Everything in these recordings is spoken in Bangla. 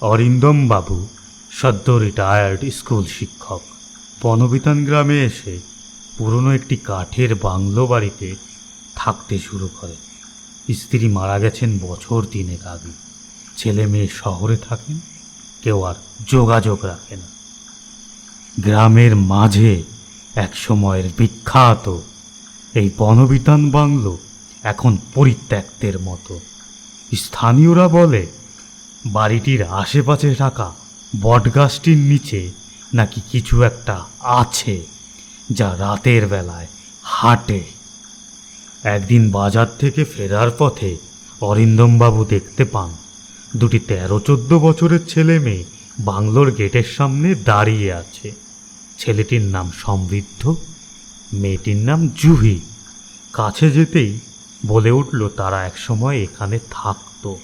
অরিন্দম বাবু, সদ্য রিটায়ার্ড স্কুল শিক্ষক। বনবিতান গ্রামে এসে পুরনো একটি কাঠের বাংলো বাড়িতে থাকতে শুরু করে। স্ত্রী মারা গেছেন বছর তিনেক আগে। ছেলে মেয়ে শহরে থাকেন, কেউ আর যোগাযোগ রাখে না। গ্রামের মাঝে এক সময়ের বিখ্যাত এই বনবিতান বাংলো এখন পরিত্যক্তের মতো। স্থানীয়রা বলে বাড়িটির আশেপাশে থাকা বটগাছটির নিচে নাকি কিছু একটা আছে যা রাতের বেলায় হাঁটে। একদিন বাজার থেকে ফেরার পথে অরিন্দমবাবু দেখতে পান দুটি তেরো চোদ্দ বছরের ছেলে মেয়ে বাংলোর গেটের সামনে দাঁড়িয়ে আছে। ছেলেটির নাম সমৃদ্ধ, মেয়েটির নাম জুহি। কাছে যেতেই বলে উঠল তারা একসময় এখানে থাকতো।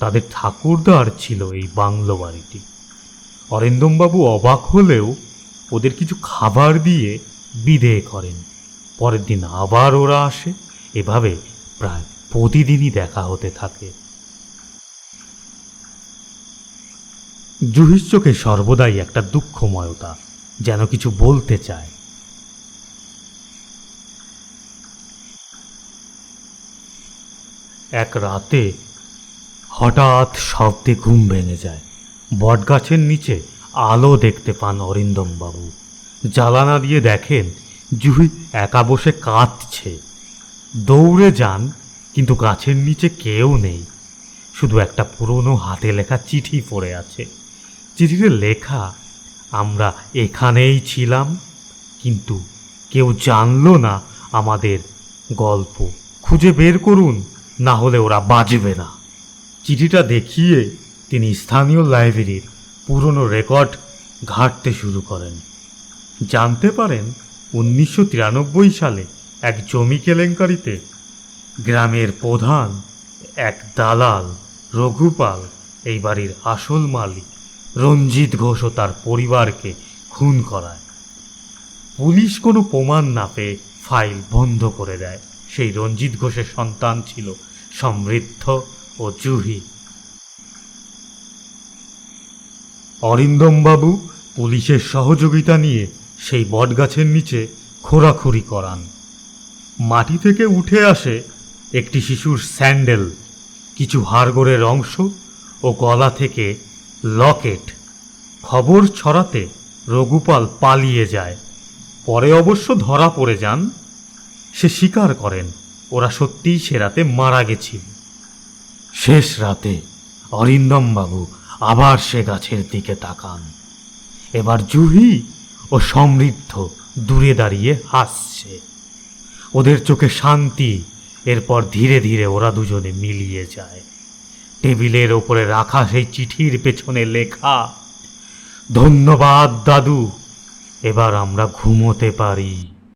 তাদের ঠাকুরদার ছিল এই বাংলো বাড়িটি। অরিন্দমবাবু অবাক হলেও ওদের কিছু খাবার দিয়ে বিদেয় করেন। পরের দিন আবার ওরা আসে। এভাবে প্রায় প্রতিদিনই দেখা হতে থাকে। জুহির চোখে সর্বদাই একটা দুঃখময়তা যেন কিছু বলতে চায়। এক রাতে হঠাৎ শব্দে ঘুম ভেঙে যায়। বটগাছের নিচে আলো দেখতে পান অরিন্দম বাবু জ্বালানা দিয়ে দেখেন, জুহি একা বসে কাঁদছে। দৌড়ে যান, কিন্তু গাছের নিচে কেউ নেই। শুধু একটা পুরনো হাতে লেখা চিঠি পড়ে আছে। চিঠিতে লেখা, আমরা এখানেই ছিলাম, কিন্তু কেউ জানলো না আমাদের গল্প। খুঁজে বের করুন, না হলে ওরা বাজবে না। চিঠিটা দেখিয়ে তিনি স্থানীয় লাইব্রেরির পুরনো রেকর্ড ঘাঁটতে শুরু করেন। জানতে পারেন, উনিশশো তিরানব্বই সালে এক জমি কেলেঙ্কারিতে গ্রামের প্রধান এক দালাল রঘুপাল এই বাড়ির আসল মালিক রঞ্জিত ঘোষ ও তার পরিবারকে খুন করায়। পুলিশ কোনো প্রমাণ না পেয়ে ফাইল বন্ধ করে দেয়। সেই রঞ্জিত ঘোষের সন্তান ছিল সমৃদ্ধ ও জুহি অরিন্দমবাবু পুলিশের সহযোগিতা নিয়ে সেই বটগাছের নিচে খোরাখুরি করান। মাটি থেকে উঠে আসে একটি শিশুর স্যান্ডেল, কিছু হাড়গোড়ের অংশ ও গলা থেকে লকেট। খবর ছড়াতে রঘুপাল পালিয়ে যায়। পরে অবশ্য ধরা পড়ে যান। সে স্বীকার করেন, ওরা সত্যিই সে রাতে মারা গেছিল। শেষ রাতে অরিন্দমবাবু আবার সে গাছের দিকে তাকান। এবার জুহি ও সমৃদ্ধ দূরে দাঁড়িয়ে হাসছে। ওদের চোখে শান্তি, এরপর ধীরে ধীরে ওরা দুজনে মিলিয়ে যায়। টেবিলের ওপরে রাখা সেই চিঠির পেছনে লেখা, ধন্যবাদ দাদু, এবার আমরা ঘুমোতে পারি।